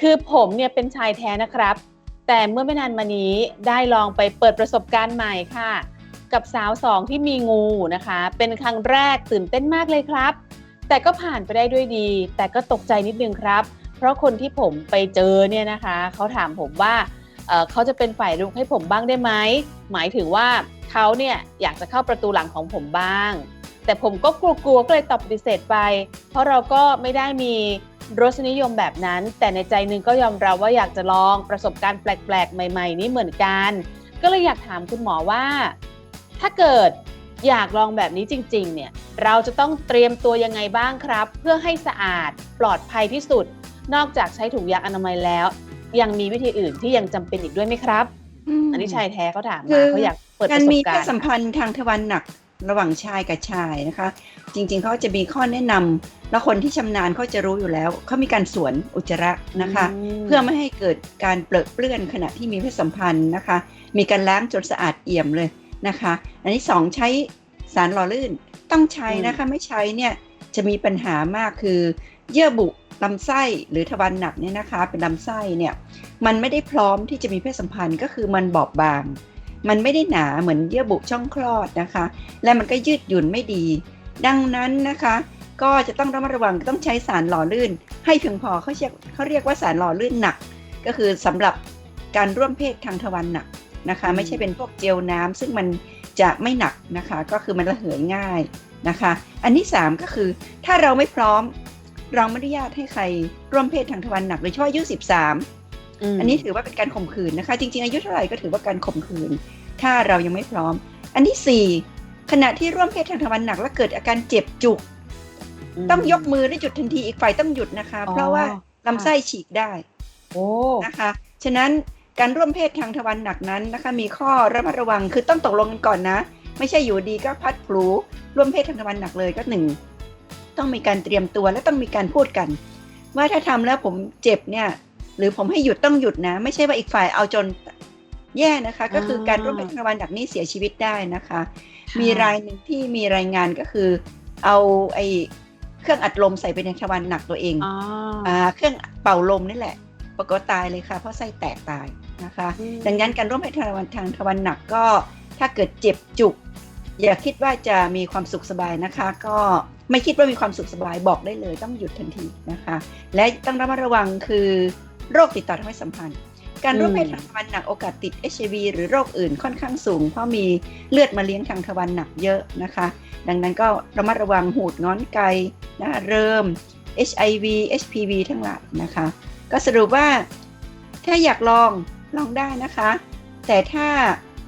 คือผมเนี่ยเป็นชายแท้นะครับ แต่เมื่อไม่นานมานี้ได้ลองไปเปิดประสบการณ์ใหม่ค่ะ กับสาวสองที่มีงูนะคะ เป็นครั้งแรกตื่นเต้นมากเลยครับ แต่ก็ผ่านไปได้ด้วยดี แต่ก็ตกใจนิดนึงครับ เพราะคนที่ผมไปเจอเนี่ยนะคะ เขาถามผมว่าเเขาจะเป็นฝ่ายลุกให้ผมบ้างได้ไหม หมายถึงว่าเขาเนี่ยอยากจะเข้าประตูหลังของผมบ้าง แต่ผมก็กลัวๆก็เลยตอบปฏิเสธไป เพราะเราก็ไม่ได้มีรสนิยมแบบนั้น แต่ในใจหนึงก็ยอมรับว่าอยากจะลองประสบการณ์แปลกๆ ใหม่ ๆ นี้เหมือนกัน ก็เลยอยากถามคุณหมอว่า ถ้าเกิดอยากลองแบบนี้จริง ๆ เนี่ย เราจะต้องเตรียมตัวยังไงบ้างครับ เพื่อให้สะอาดปลอดภัยที่สุด นอกจากใช้ถุงยางอนามัยแล้ว ยังมีวิธีอื่นที่ยังจำเป็นอีกด้วยไหมครับมอันนี้ชายแท้เขาถามคืมาอเขาอยากเปิดปการระสมีบเพกาศรณ์สัมพันธ์ทางทวารหนัก ระหว่างชายกับชายนะคะ จริงๆเขาจะมีข้อแนะนำแล้วคนที่ชำนาญเขาจะรู้อยู่แล้วเขามีการสวนอุจจาระนะคะมเพื่อไม่ให้เกิดการเปรอะเปื้อนขณะที่มีเพศสัมพันธ์นะคะ มีการล้างจนสะอาดเอี่ยมเลยนะคะ อันที่สองใช้สารหล่อลื่นต้องใช้นะคะไม่ใช้เนี่ยจะมีปัญหามากคือ เยื่อบุลำไส้หรือทวารหนักเนี่ยนะคะ เป็นลำไส้เนี่ยมันไม่ได้พร้อมที่จะมีเพศสัมพันธ์ก็คือมันบอบบาง มันไม่ได้หนาเหมือนเยื่อบุช่องคลอดนะคะ และมันก็ยืดหยุ่นไม่ดี ดังนั้นนะคะ ก็จะต้องระมัดระวังต้องใช้สารหล่อลื่น ให้เพียงพอเขาเรียกเขาเรียกว่าสารหล่อลื่นหนัก ก็คือสำหรับการร่วมเพศทางทวารหนักนะคะ ไม่ใช่เป็นพวกเจลน้ำซึ่งมันจะไม่หนักนะคะ ก็คือมันระเหยง่ายนะคะ อันที่ 3 ก็คือถ้าเราไม่พร้อมเราไม่อนุญาตให้ใครร่วมเพศทางทวารหนักโดยเฉพาะอายุ13ม อันนี้ถือว่าเป็นการข่มขืนนะคะ จริง ๆ อายุเท่าไหร่ก็ถือว่าการข่มขืน ถ้าเรายังไม่พร้อม อันที่4ขณะที่ร่วมเพศทางทวารหนักแล้วเกิดอาการเจ็บจุก ต้องยกมือและหยุดทันทีอีกฝ่ายต้องหยุดนะคะอ๋อเพราะว่าลำไส้ฉีกได้โอ้นะคะฉะนั้นการร่วมเพศทางทวารหนักนั้นนะคะ มีข้อระมัดระวังคือต้องตกลงกันก่อนนะ ไม่ใช่อยู่ดีก็พัดผลูร่วมเพศทางทวารหนักเลยก็หนึ่งต้องมีการเตรียมตัวและต้องมีการพูดกัน ว่าถ้าทำแล้วผมเจ็บเนี่ย หรือผมให้หยุดต้องหยุดนะ ไม่ใช่ว่าอีกฝ่ายเอาจนแย่นะคะ ก็คือการร่วมเพศทางทวารหนักนี่เสียชีวิตได้นะคะ มีรายหนึ่งที่มีรายงานก็คือ เอาไอ้เครื่องอัดลมใส่ไปในทวารหนักตัวเองอ๋ออ่าเครื่องเป่าลมนี่แหละปรากฏตายเลยค่ะ เพราะไส้แตกตายนะคะอืมดังนั้นการร่วมเพศทางทวารทางทวารหนักก็ถ้าเกิดเจ็บจุก อย่าคิดว่าจะมีความสุขสบายนะคะ ก็ไม่คิดว่ามีความสุขสบายบอกได้เลยต้องหยุดทันทีนะคะ และต้องระมัดระวังคือ โรคติดต่อทางเพศสัมพันธ์ การร่วมเพศทางทวารหนักโอกาสติด HIV หรือโรคอื่นค่อนข้างสูง เพราะมีเลือดมาเลี้ยงทางทวารหนักเยอะนะคะ ดังนั้นก็ระมัดระวังหูดงอนไกนะเริ่ม HIV HPV ทั้งหลายนะคะ ก็สรุปว่าถ้าอยากลองลองได้นะคะ แต่ถ้า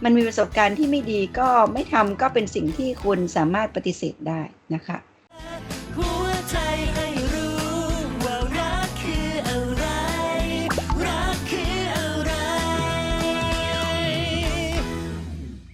มันมีประสบการณ์ที่ไม่ดีก็ไม่ทำก็เป็นสิ่งที่คุณสามารถปฏิเสธได้นะคะ